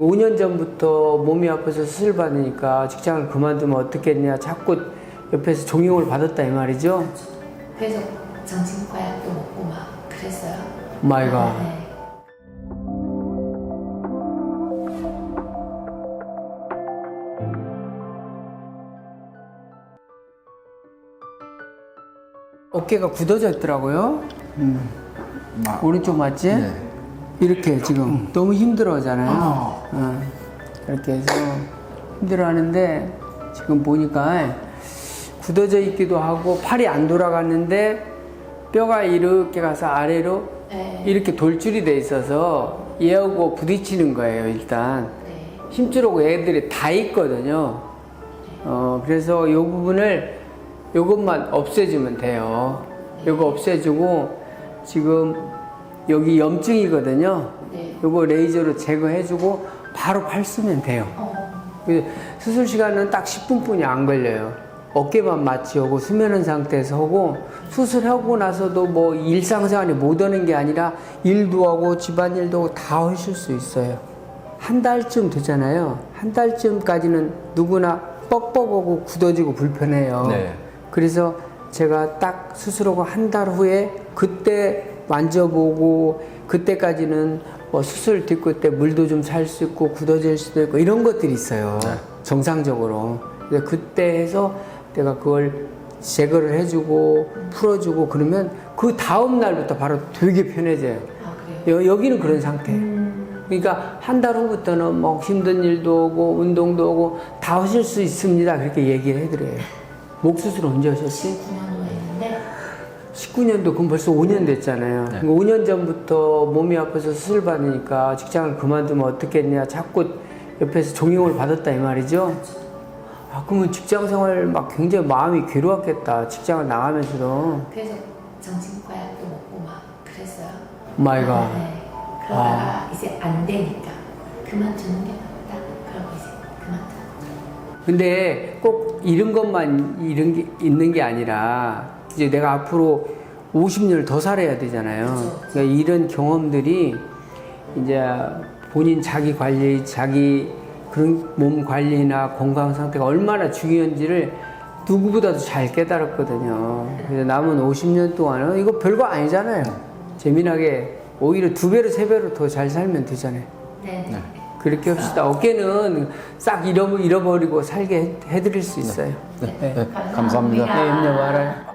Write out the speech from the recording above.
5년 전부터 몸이 아파서 수술 받으니까 직장을 그만두면 어떻겠냐 자꾸 옆에서 종용을 받았다 이 말이죠. 그래서 정신과 약도 먹고 막 그랬어요. 마이 갓. 네. 어깨가 굳어져 있더라고요. 아, 오른쪽 맞지? 네. 이렇게 지금 너무 힘들어하잖아요. 어, 그렇게 해서 힘들어하는데 지금 보니까 굳어져 있기도 하고 팔이 안 돌아갔는데 뼈가 이렇게 가서 아래로 네. 이렇게 돌줄이 돼 있어서 얘하고 부딪히는 거예요 일단 네. 힘줄하고 애들이 다 있거든요. 어, 그래서 이 부분을 요것만 없애주면 돼요. 요거 없애주고 지금 여기 염증이거든요. 네. 요거 레이저로 제거해주고 바로 팔 쓰면 돼요. 어, 그래서 수술 시간은 딱 10분뿐이 안 걸려요. 어깨만 마취 하고 수면한 상태에서 하고 수술하고 나서도 뭐 일상생활에 못 하는 게 아니라 일도 하고 집안일도 하고 다 하실 수 있어요. 한 달쯤 되잖아요. 한 달쯤까지는 누구나 뻑뻑하고 굳어지고 불편해요. 네. 그래서 제가 딱 수술하고 한 달 후에 그때 만져보고 그때까지는 뭐 수술 뒤끝 때 물도 좀 살 수 있고 굳어질 수도 있고 이런 것들이 있어요. 네. 정상적으로. 근데 그때 해서 내가 그걸 제거를 해주고 풀어주고 그러면 그 다음 날부터 바로 되게 편해져요. 아 그래요? 여, 여기는 그런 상태. 음, 그러니까 한 달 후부터는 뭐 힘든 일도 오고 운동도 오고 다 하실 수 있습니다. 그렇게 얘기를 해드려요. 목 수술 언제 하셨지? 9년 후에 했는데 19년도 그럼 벌써 5년 됐잖아요. 네. 5년 전부터 몸이 아파서 수술 받으니까 직장을 그만두면 어떻겠냐 자꾸 옆에서 종용을 받았다 이 말이죠. 아 그러면 직장 생활 막 굉장히 마음이 괴로웠겠다. 직장을 나가면서도 그래서 정신과 약도 먹고 막 그랬어요. 마이 갓. 네. 그러다가 이제 안 되니까 그만두는 게 낫다. 그러고 이제 그만두는 근데 꼭 이런 것만 이런 게 있는 게 아니라 이제 내가 앞으로 50년을 더 살아야 되잖아요. 그러니까 이런 경험들이 이제 본인 자기 관리, 자기 그런 몸 관리나 건강 상태가 얼마나 중요한지를 누구보다도 잘 깨달았거든요. 그래서 남은 50년 동안은 이거 별거 아니잖아요. 재미나게 오히려 두 배로 세 배로 더 잘 살면 되잖아요. 네. 네. 그렇게 합시다. 어깨는 싹 잃어, 잃어버리고 살게 해- 해드릴 수 있어요. 네. 네. 네. 감사합니다. 네, 염려 말아요.